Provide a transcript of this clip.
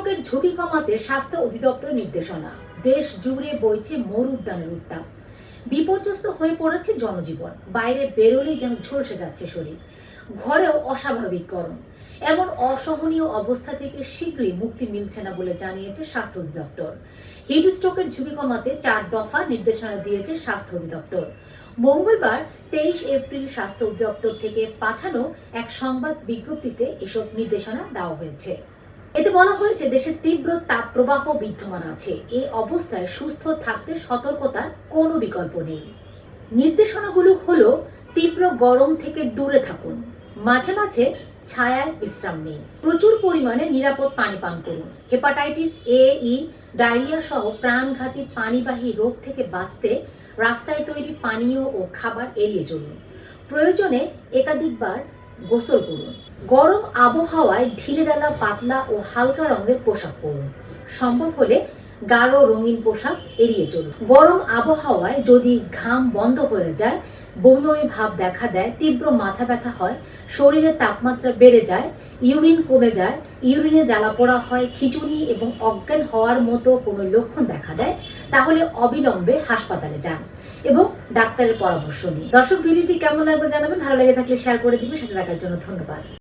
স্ট্রোকের ঝুঁকি কমাতে স্বাস্থ্য অধিদপ্তর নির্দেশনা। দেশ জুড়ে বইছে মরুদ্যানের উত্তাপ। বিপর্যস্ত হয়ে পড়েছে জনজীবন। বাইরে বেরোলেই যেন ঝলসে যাচ্ছে শরীর। ঘরেও অস্বাভাবিক গরম। এমন অসহনীয় অবস্থা থেকে শীঘ্রই মুক্তি মিলছে না বলে জানিয়েছে স্বাস্থ্য অধিদপ্তর। হিট স্ট্রোকের ঝুঁকি কমাতে চার দফা নির্দেশনা দিয়েছে স্বাস্থ্য অধিদপ্তর। মঙ্গলবার তেইশ এপ্রিল স্বাস্থ্য অধিদপ্তর থেকে পাঠানো এক সংবাদ বিজ্ঞপ্তিতে এসব নির্দেশনা দেওয়া হয়েছে। এতে বলা হয়েছে দেশে তীব্র তাপ প্রবাহ বিদ্যমান আছে। এই অবস্থায় সুস্থ থাকতে সতর্কতার কোনো বিকল্প নেই। নির্দেশনাগুলো হলো, তীব্র গরম থেকে দূরে থাকুন। মাঝে মাঝে ছায়ায় বিশ্রাম নিন। প্রচুর পরিমাণে নিরাপদ পানি পান করুন। হেপাটাইটিস এ, ই, ডায়রিয়া সহ প্রাণঘাতী পানিবাহী রোগ থেকে বাঁচতে রাস্তায় তৈরি পানীয় ও খাবার এড়িয়ে চলুন। প্রয়োজনে একাধিকবার গোসল করুন। গরম আবহাওয়ায় ঢিলেঢালা পাতলা ও হালকা রঙের পোশাক পরুন। সম্ভব হলে গাঢ় রঙিন পোশাক এড়িয়ে চলুন। গরম আবহাওয়ায় যদি ঘাম বন্ধ হয়ে যায়, বমি ভাব দেখা দেয়, তীব্র মাথা ব্যথা হয়, শরীরের তাপমাত্রা বেড়ে যায়, ইউরিন কমে যায়, ইউরিনে জ্বালা পোড়া হয়, খিচুনি এবং অজ্ঞান হওয়ার মতো কোনো লক্ষণ দেখা দেয়, তাহলে অবিলম্বে হাসপাতালে যান এবং ডাক্তারের পরামর্শ নিন। দর্শক, ভিডিওটি কেমন লাগবে জানাবেন, ভালো লেগে থাকলে শেয়ার করে দিবেন, সাথে থাকার জন্য ধন্যবাদ।